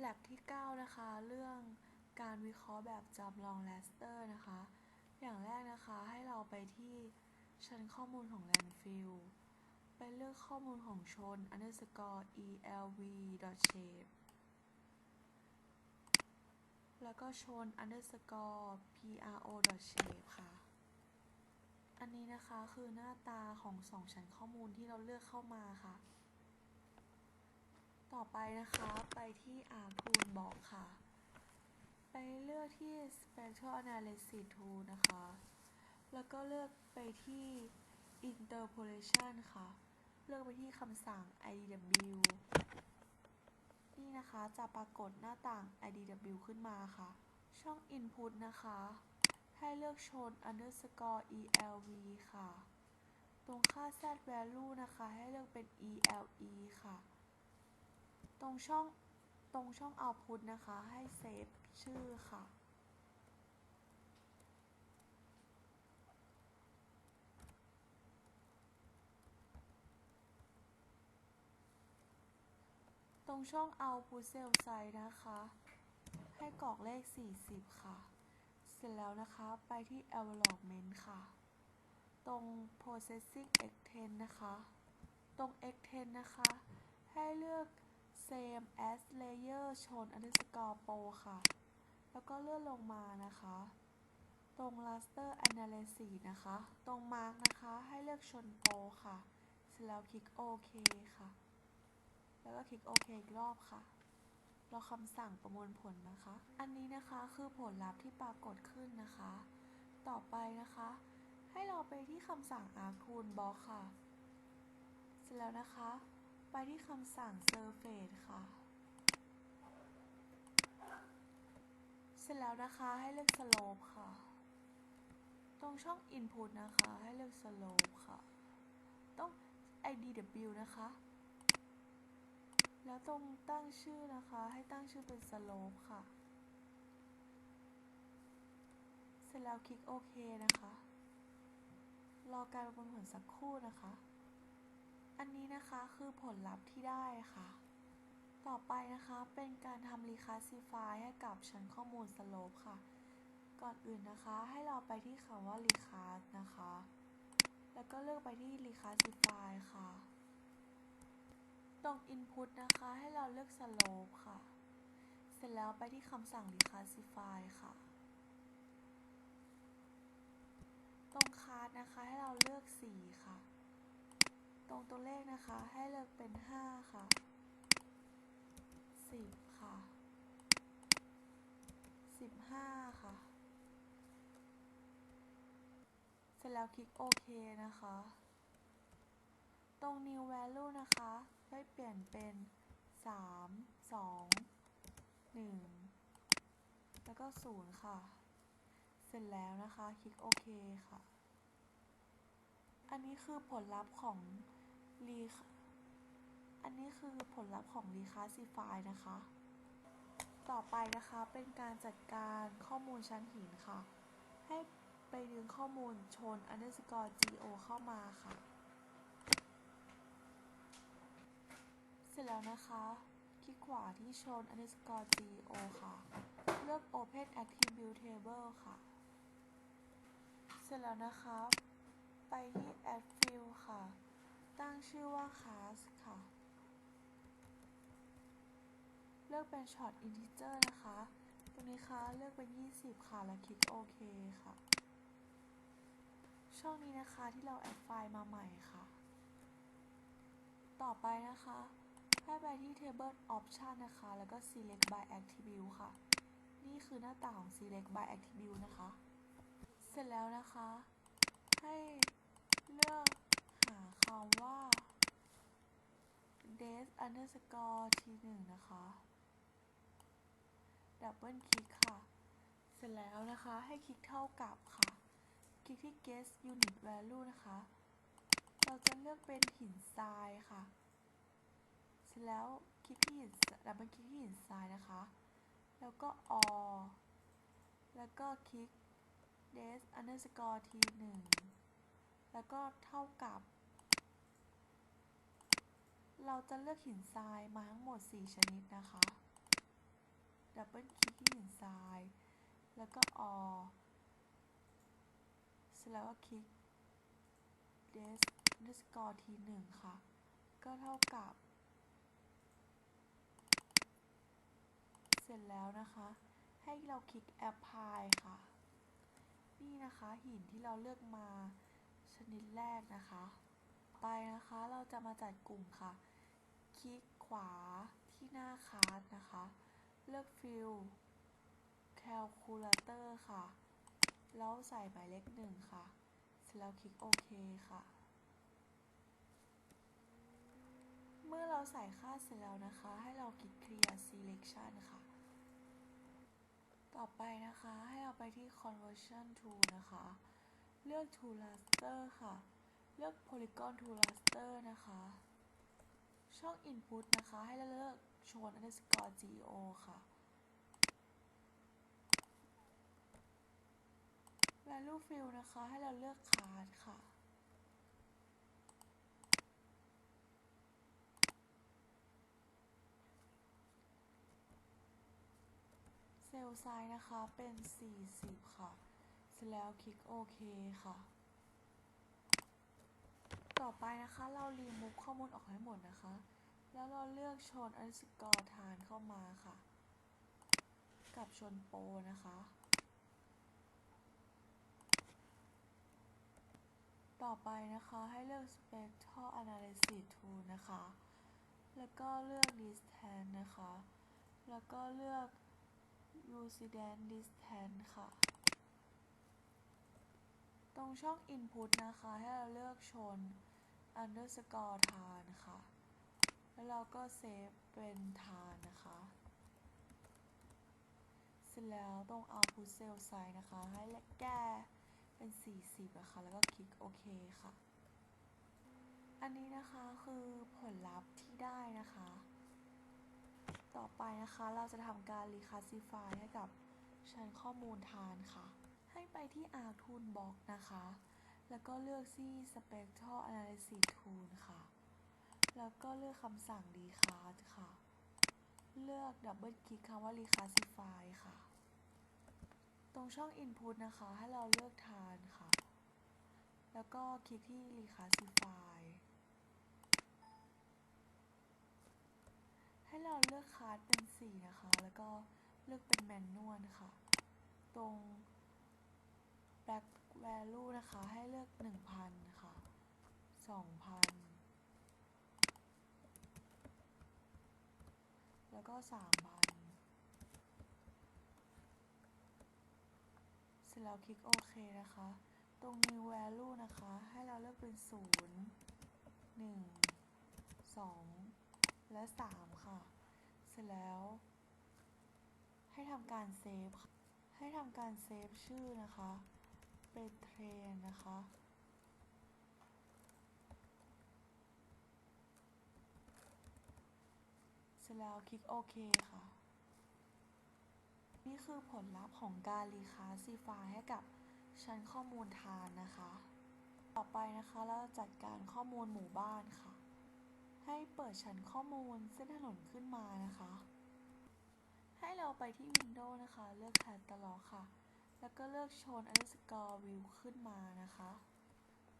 แลบที่ 9 นะคะ เรื่องการวิเคราะห์แบบจำลองแรสเตอร์นะคะ อย่างแรกนะคะให้เราไปที่ชั้นข้อมูลของ landfill ไปเลือกข้อมูลของชน underscore elv shape แล้วก็ชน underscore pro shape ค่ะ อันนี้นะคะคือหน้าตาของสองชั้นข้อมูลที่เราเลือกเข้ามาค่ะ ต่อไปนะคะไปที่ R Toolbox ค่ะ ไปเลือกที่ Spectral Analysis Tool นะคะ แล้วก็เลือกไปที่ Interpolation ค่ะ เลือกไปที่คำสั่ง idw นี่นะคะจะปรากฏหน้าต่าง idw ขึ้นมาค่ะ ช่อง Input นะคะ ให้เลือกชน underscore elv ค่ะ ตรงค่า z value นะคะ ให้เลือกเป็น ele ค่ะ ตรงช่องตรงช่อง output นะคะ ให้เซฟชื่อค่ะ ตรงช่อง output cell size นะคะ ให้กรอกเลข 40 ค่ะ เสร็จแล้วนะคะ ไปที่ development ค่ะ ตรง processing x10 นะคะ ตรง x10 นะคะ ให้เลือก same as layer ชน underscore pro ค่ะ แล้วก็เลื่อนลงมานะคะ ตรง raster analysis นะคะ ตรง mark นะคะ ให้เลือกชน pro ค่ะ เสร็จแล้วคลิกโอเคค่ะ แล้วก็คลิกโอเคอีกรอบค่ะ รอคำสั่งประมวลผลนะคะ อันนี้นะคะคือผลลัพธ์ที่ปรากฏขึ้นนะคะ ต่อไปนะคะ ให้เราไปที่คำสั่ง arc toolbox ค่ะ เสร็จแล้วนะคะ ไปที่คำสั่ง surface ค่ะ เสร็จแล้วนะคะให้เลือก slope ค่ะ ตรงช่อง input นะคะ ให้เลือก slope ค่ะ ต้อง idw นะคะ แล้วตรงตั้งชื่อนะคะ ให้ตั้งชื่อเป็น slope ค่ะ เสร็จแล้วคลิกโอเคนะคะ รอการประมวลผลสักครู่นะคะ อันนี้นะคะคือผลลัพธ์ที่ได้ค่ะ ต่อไปนะคะเป็นการทำ reclassify ให้กับชั้นข้อมูล slope ค่ะ ก่อนอื่นนะคะให้เราไปที่คำว่า reclass นะคะ แล้วก็เลือกไปที่ reclassify ค่ะตรง input นะคะให้เราเลือก slope ค่ะ เสร็จแล้วไปที่คำสั่ง reclassify ค่ะ ตรง class นะคะให้เราเลือก4ค่ะ ตัวเลขนะคะ ให้เลือกเป็น 5 ค่ะ 10 ค่ะ 15 ค่ะ เสร็จแล้วคลิกโอเคนะคะ ตรง new value นะคะให้เปลี่ยนเป็น 3 2 1 แล้วก็ 0 ค่ะ เสร็จแล้วนะคะ คลิกโอเคค่ะอันนี้คือผลลัพธ์ของ รีอันนี้คือผลลัพธ์ของ reclassify นะคะ ต่อไปนะคะเป็นการจัดการข้อมูลชั้นหินค่ะ ให้ไปดึงข้อมูลชน underscore go เข้ามาค่ะ เสร็จแล้วนะคะ คลิกขวาที่ชน underscore go ค่ะ เลือก open attribute table ค่ะ เสร็จแล้วนะคะ ไปที่ add field ค่ะ ตั้งชื่อว่า class ค่ะ เลือกเป็น short integer นะคะ ตรงนี้คะเลือกเป็น 20 ค่ะ แล้วคลิกโอเคค่ะ ช่องนี้นะคะที่เราแอดไฟล์มาใหม่ค่ะ ต่อไปนะคะให้ไปที่ table option นะคะ แล้วก็ select by attribute ค่ะ นี่คือหน้าต่างของ select by attribute นะคะ เสร็จแล้วนะคะ ให้เลือก หาคำว่า des underscore t 1นะคะ ดับเบิลคลิกค่ะ เสร็จแล้วนะคะให้คลิกเท่ากับค่ะ คลิกที่ guess unit value นะคะ เราจะเลือกเป็นหินทรายค่ะ เสร็จแล้วคลิกที่หินดับเบิลคลิกที่หินทรายนะคะ แล้วก็ or แล้วก็คลิก des underscore t 1แล้วก็เท่ากับ เราจะเลือกหินทรายมาทั้งหมด 4 ชนิดนะคะ ดับเบิลคลิกที่หินทราย แล้วก็ all เสร็จแล้วก็คลิก des underscore ทีหนึ่งค่ะ ก็เท่ากับ เสร็จแล้วนะคะ ให้เราคลิก apply ค่ะ นี่นะคะหินที่เราเลือกมาชนิดแรกนะคะ ไปนะคะ เราจะมาจัดกลุ่มค่ะ คลิกขวาที่หน้าคาร์ดนะคะ เลือก fill calculator ค่ะ แล้วใส่หมายเลขหนึ่งค่ะ เสร็จแล้วคลิกโอเคค่ะ เมื่อเราใส่ค่าเสร็จแล้วนะคะ ให้เราคลิก clear selection ค่ะ ต่อไปนะคะให้เราไปที่ conversion tool นะคะ เลือก to raster ค่ะ เลือก polygon to raster นะคะ ช่อง input นะคะ ให้เราเลือก show underscore geo ค่ะ value fill นะคะ ให้เราเลือก card ค่ะเซลล์ไซส์นะคะเป็น 40 ค่ะ เสร็จแล้วคลิกโอเคค่ะ ต่อไปนะคะเรารีมูฟข้อมูลออกให้หมดนะคะ แล้วเราเลือกชนอันสกอร์ทานเข้ามาค่ะ กับชนโปนะคะ ต่อไปนะคะให้เลือก Spectral Analysis Tool นะคะ แล้วก็เลือก Distance นะคะ แล้วก็เลือก Lucidant Distance ค่ะตรงช่อง Input นะคะ ให้เราเลือกชน underscore ทานค่ะ แล้วเราก็เซฟเป็นทานนะคะ เสร็จแล้วตรง Output Cell Size นะคะ ให้แก้เป็น 40นะคะ แล้วก็คลิกโอเคค่ะ อันนี้นะคะคือผลลัพธ์ที่ได้นะคะ ต่อไปนะคะเราจะทำการ reclassify ให้กับชั้นข้อมูลทานค่ะ ให้ไปที่ a r Toolbox นะคะ แล้วก็เลือกที่ Spectral Analysis Tool ค่ะ แล้วก็เลือกคำสั่ง decast ค่ะ เลือกดับเบิลคลิกคำว่า reclassify ค่ะ ตรงช่อง input นะคะ ให้เราเลือกทานค่ะ แล้วก็คลิกที่ reclassify ให้เราเลือกคาร์ดเป็นสีนะคะ แล้วก็เลือกเป็นแมนนวลค่ะ ตรง back value นะคะ ให้เลือก 1,000ค่ะ2,000 แล้วก็ 3,000 เสร็จแล้วคลิกโอเคนะคะ ตรง new value นะคะ ให้เราเลือกเป็น 0 1 2 และ 3 ค่ะ เสร็จแล้ว ให้ทำการเซฟให้ทำการเซฟชื่อนะคะ เป็นเทรนนะคะ เสร็จแล้วคลิกโอเคค่ะ นี่คือผลลัพธ์ของการรีคาซีฟาให้กับชั้นข้อมูลทานนะคะ ต่อไปนะคะเราจะจัดการข้อมูลหมู่บ้านค่ะ ให้เปิดชั้นข้อมูลเส้นถนนขึ้นมานะคะ ให้เราไปที่ Windows นะคะ เลือก Catalog ค่ะ แล้วก็เลือก Show Underscore View ขึ้นมานะคะ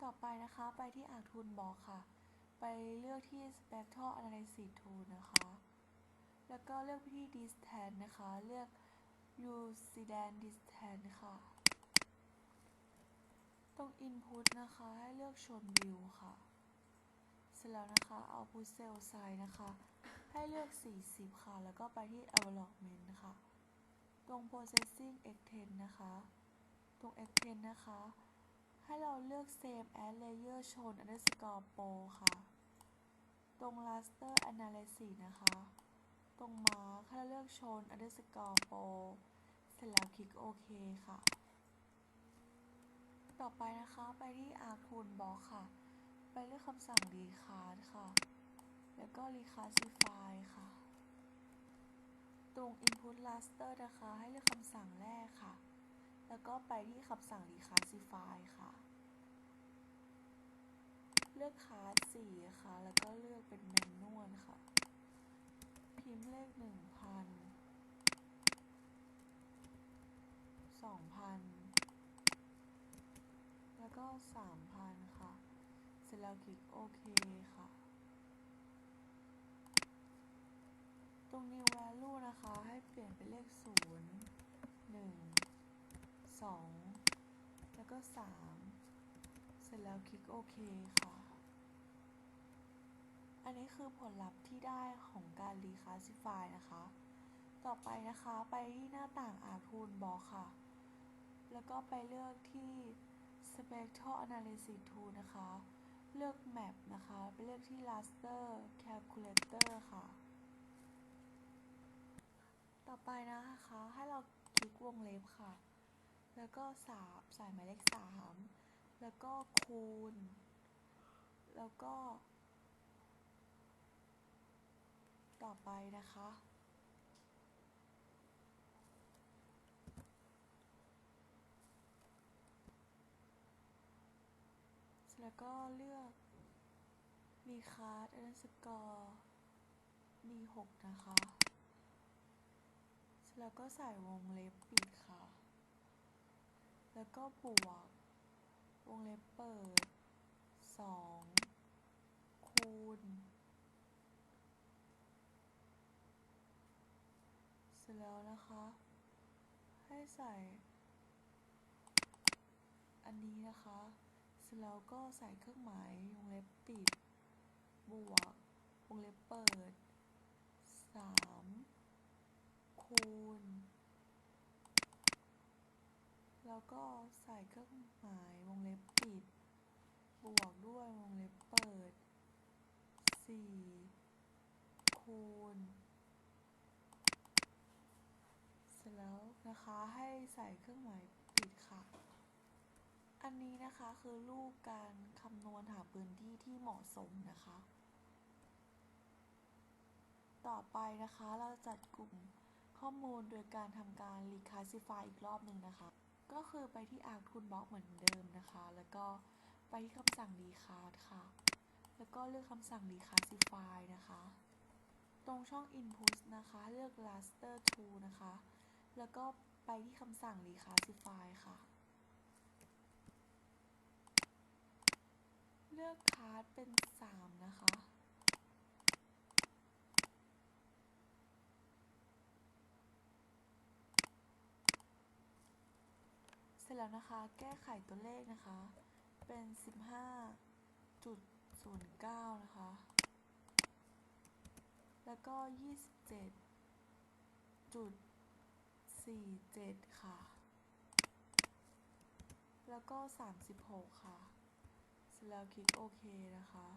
ต่อไปนะคะไปที่ Arc Toolbox ค่ะ ไปเลือกที่ Spectral Analysis Tool นะคะ แล้วก็เลือกที่ Distance นะคะ เลือก u c d a n Distance ค่ะ ตรง Input นะคะ ให้เลือกชน View ค่ะ เสร็จแล้วนะคะ Output Cell Size นะคะ ให้เลือก 40 ค่ะ แล้วก็ไปที่ Development ค่ะ ตรง Processing X10 นะคะ ตรง X10 นะคะ ให้เราเลือก Same as Layer ชน underscore Pro ค่ะ ตรง Raster Analysis นะคะ ตรง Mark ให้เราเลือกชน underscore Pro เสร็จแล้วคลิกโอเคค่ะ ต่อไปนะคะไปที่ Arc Toolbox ค่ะ ไปเลือกคำสั่ง Recast ค่ะ แล้วก็ Reclassify ค่ะ ตรง input raster นะคะ ให้เลือกคำสั่งแรกค่ะ แล้วก็ไปที่คำสั่ง reclassify ค่ะ เลือกคาสสี่ค่ะ แล้วก็เลือกเป็นแมนนวลค่ะ พิมพ์เลขหนึ่งพันสองพันแล้วก็สามพันค่ะ เสร็จแล้วคลิกโอเคค่ะ ตรงนี้ ลี่ยนเป็นเลข0 1 2แล้วก็3เสร็จแล้วคลิกโอเคค่ะ อันนี้คือผลลัพธ์ที่ได้ของการ reclassify นะคะ ต่อไปนะคะไปที่หน้าต่าง Arc Toolbox ค่ะ แล้วก็ไปเลือกที่ Spectral Analysis Tool นะคะ เลือก Map นะคะ ไปเลือกที่ Raster Calculator ค่ะ ต่อไปนะคะ ให้เราคลิกวงเล็บค่ะ แล้วก็สามใส่หมายเลข3แล้วก็คูณ แล้วก็ ต่อไปนะคะ แล้วก็เลือกมีคาร์ดอันสกอร์มี6นะคะ แล้วก็ใส่วงเล็บปิดค่ะ แล้วก็บวก วงเล็บเปิด 2 คูณ เสร็จแล้วนะคะ ให้ใส่ อันนี้นะคะ เสร็จแล้วก็ใส่เครื่องหมายวงเล็บปิด บวก วงเล็บเปิด 3 คูณ แล้วก็ใส่เครื่องหมายวงเล็บปิด บวกด้วยวงเล็บเปิด 4 คูณ เสร็จแล้วนะคะให้ใส่เครื่องหมายปิดค่ะ อันนี้นะคะคือรูปการคำนวณหาพื้นที่ที่เหมาะสมนะคะ ต่อไปนะคะเราจัดกลุ่มข้อมูลโดยการทำการ reclassify อีกรอบหนึ่งนะคะ ก็คือไปที่ Arc Toolbox เหมือนเดิมนะคะ แล้วก็ไปที่คำสั่ง reclass ค่ะ แล้วก็เลือกคำสั่ง reclassify นะคะ ตรงช่อง input นะคะ เลือก raster to นะคะ แล้วก็ไปที่คำสั่ง reclassify ค่ะ เลือก card เป็น 3 นะคะ เสร็จ แล้วนะคะ แก้ไขตัวเลขนะคะ เป็น 15.09 นะคะ แล้วก็ 27.47 ค่ะ แล้วก็ 36 ค่ะ เสร็จแล้วคลิกโอเคนะคะ